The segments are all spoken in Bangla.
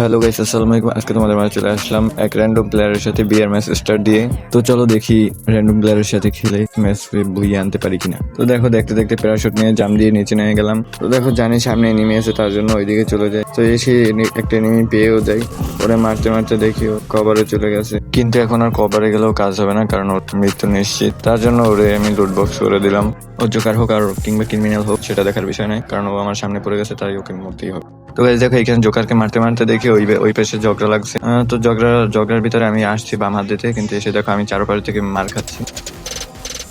হ্যালো গাইস, আসসালামু আলাইকুম। আজকে তোমাদের মাঝে চলে আসলাম এক র্যান্ডম প্লেয়ারের সাথে বিয়ার ম্যাচ স্টার্ট দিয়ে। তো চলো দেখি র্যান্ডম প্লেয়ারের সাথে খেলে ম্যাচ বুইয়ে আনতে পারি কিনা। তো দেখো, দেখতে দেখতে প্যারাশুট নিয়ে জাম দিয়ে নিচে নিয়ে গেলাম। তো দেখো, জানি সামনে এনিমি আছে, তার জন্য ওইদিকে চলে যায়। তো এসে একটা এনিমি পেয়েও যাই ওরে মারতে মারতে দেখি ও কভারে চলে গেছে। কিন্তু এখন আর কভারে গেলেও কাজ হবে না, কারণ ওর মৃত্যু নিশ্চিত। তার জন্য ওরে আমি লুট বক্স করে দিলাম। ও জোকার হোক আর কিংবা ক্রিমিনাল হোক, সেটা দেখার বিষয় নয়, কারণ ও আমার সামনে পড়ে গেছে, তাই ওকে মরতেই হবে। তো গাইজ দেখো, এখানে জোকারকে মারতে মারতে দেখি ওই ওই পাশে ঝগড়া লাগছে। তো ঝগড়া, ঝগড়ার ভিতরে আমি আসছি বাম হাত দিতে, কিন্তু এসে দেখো আমি চারোপাশ থেকে মার খাচ্ছি।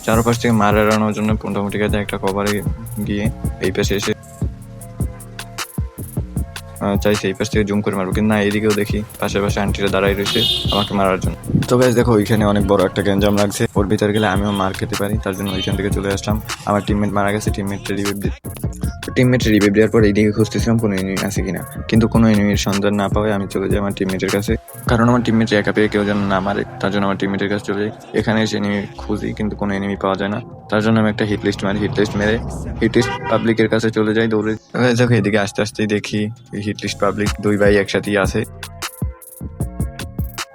চারোপাশ থেকে মার এড়ানোর জন্য মোটামুটি কাজে একটা কভারে গিয়ে এই পাশে এসে চাইছি এই পাশ থেকে জুম করে মারবো কিন্তু না এইদিকেও দেখি পাশে পাশে আন্টিরা দাঁড়াই রয়েছে আমাকে মারার জন্য। তো গাইজ দেখো, ওইখানে অনেক বড় একটা গ্যাঞ্জাম লাগছে। ওর ভিতরে গেলে আমিও মার খেতে পারি, তার জন্য ওইখান থেকে চলে আসলাম। আমার টিমমেট মারা গেছে টিমমেটটা রিভিভ টিমমেট রিভিভ দেওয়ার পর এইদিকে খুঁজতেছিলাম, কোনো এনিমি আছে কিনা। কিন্তু কোনো এনিমির সন্ধান না পাওয়ায় আমি চলে যাই আমার টিমমেটের কাছে। কারণ আমার টিমমেট একা পেয়ে কেউ যেন না মারে, তার জন্য আমার টিমমেটের কাছে চলে যাই। এখানে এসে এনিমি খুঁজি, কিন্তু কোনো এনিমি পাওয়া যায় না। তার জন্য আমি একটা হিট লিস্ট মারি হিট লিস্ট মেরে হিট লিস্ট পাবলিকের কাছে চলে যাই, দৌড়ে। দেখো এদিকে আস্তে আস্তেই দেখি হিট লিস্ট পাবলিক দুই ভাই একসাথেই আছে।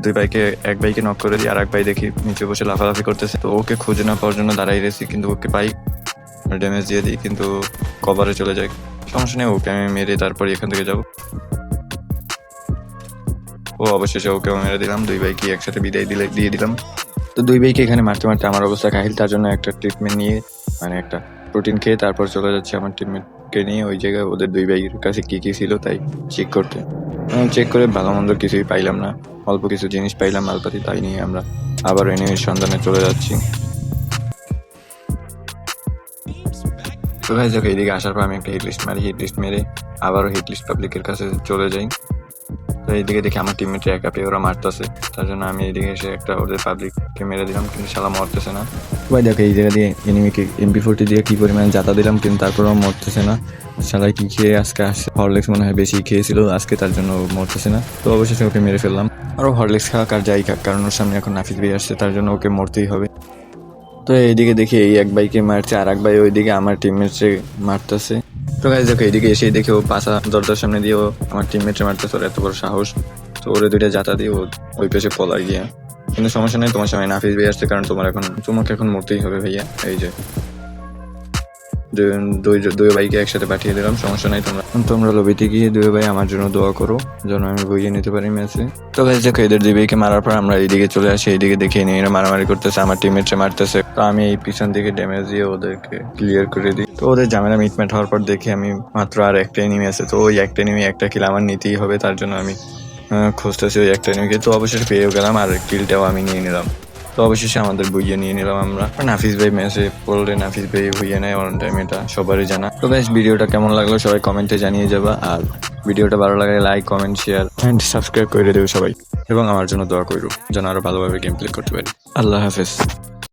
দুই ভাইকে, এক ভাইকে নক করে দিই আর এক ভাই দেখি নিচে বসে লাফালাফি করতেছে। তো ওকে খুঁজে না পাওয়ার জন্য দাঁড়াই রয়েছি, কিন্তু ওকে পাই। ড্যামেজ দিয়ে দিই, কিন্তু কভারে চলে যায়। সমস্যা নেই, ওকে আমি মেরে তারপরে এখান থেকে যাব। ও অবশেষে ওকে মেরে দিলাম, দুই ভাইকে একসাথে বিদায় দিলে দিয়ে দিলাম। তো দুই ভাইকে এখানে মারতে মারতে আমার অবস্থা কাহিল, তার জন্য একটা ট্রিটমেন্ট নিয়ে মানে একটা প্রোটিন খেয়ে তারপর চলে যাচ্ছে আমার ট্রিটমেন্টকে নিয়ে। ওই জায়গায় ওদের দুই ভাইয়ের কাছে কি কি ছিল তাই চেক করতে। চেক করে ভালো মন্দ কিছুই পাইলাম না। অল্প কিছু জিনিস পাইলাম মালপাতি, তাই নিয়ে আমরা আবার এনিমির সন্ধানে চলে যাচ্ছি। তো ভাই দেখো এইদিকে আসার পর আমি একটা হিট লিস্ট মারি হিট লিস্ট মেরে আবারও হিট লিস্ট পাবলিকের কাছে চলে যাই। তো এইদিকে দেখি আমার টিমমেটে একা পেয়ে ওরা মারতেছে। তার জন্য আমি এইদিকে এসে একটা ওদের পাবলিককে মেরে দিলাম, কিন্তু শালা মরতেছে না। ভাই, দেখো এই জায়গা দিয়ে এনিমিকে এমপি ফোরটি দিয়ে কী পরিমাণে জাতা দিলাম, কিন্তু তারপরেও মরতেছে না। শালাই কি খেয়ে আজকে আসছে? হরলিক্স মনে হয় বেশি খেয়েছিল, আজকে তার জন্য মরতেছে না। তো অবশেষে ওকে মেরে ফেললাম। আরও হরলিক্স খাওয়া কার যাই কারণ ওর সামনে এখন নাফিস বেয়ে আসছে, তার জন্য ওকে মরতেই হবে। তো এইদিকে দেখি এই এক ভাইকে মারছে আর এক ভাই ওইদিকে আমার টিমমেটসে মারতেছে। তো গাইজ দেখো এইদিকে এসে দেখে ও পাশা দরজার সামনে দিয়ে ও আমার টিমমেটে মারতেছে, ওর এত বড় সাহস। তো ওরে দুইটা জাতা দিয়ে ও ওই পেশে পলাই গিয়া। কিন্তু সমস্যা নেই, তোমার সামনে নাফিস ভাই আসছে, কারণ তোমার এখন, তোমাকে এখন মরতেই হবে ভাইয়া, এই যে। দুই- দুই ভাইকে একসাথে পাঠিয়ে দিলাম, সমস্যা নাই তোমরা। তোমরা লবিতে গিয়ে দুই ভাই, আমার জন্য দোয়া করো, যেন আমি বইয়ে নিতে পারি ম্যাচে। তো গাইজ দেখো, এদের দুই মারার পর আমরা এইদিকে চলে আসি, এইদিকে দেখে নিয়ে এরা মারামারি করতেছে, আমার টিমমেটে মারতেছে। তো আমি এই পিছন দিকে ড্যামেজ দিয়ে ওদেরকে ক্লিয়ার করে দিই। তো ওদের ঝামেলা মিটমেট হওয়ার পর দেখি আমি মাত্র আর একটা এনিমি আছে, তো ওই একটা এনিমি একটা কিল আমার নিতেই হবে, তার জন্য আমি খুঁজতেছি ওই একটা এনিমিকে তো অবশেষে পেয়েও গেলাম আর কিলটাও আমি নিয়ে নিলাম। তো অবশেষে আমাদের বইয়ে নিয়ে নিলাম আমরা। নাফিস ভাই মেসে পড়লে নাফিস ভাই বইয়ে নেয় অন টাইম এটা, সবারই জানা। তো বেশ, ভিডিওটা কেমন লাগল সবাই কমেন্টে জানিয়ে যাবা। আর ভিডিওটা ভালো লাগে like comment share and subscribe করে দেবে সবাই। এবং আমার জন্য দোয়া করো, যেন আরও ভালোভাবে গেম প্লে করতে পারি। আল্লাহ হাফেজ।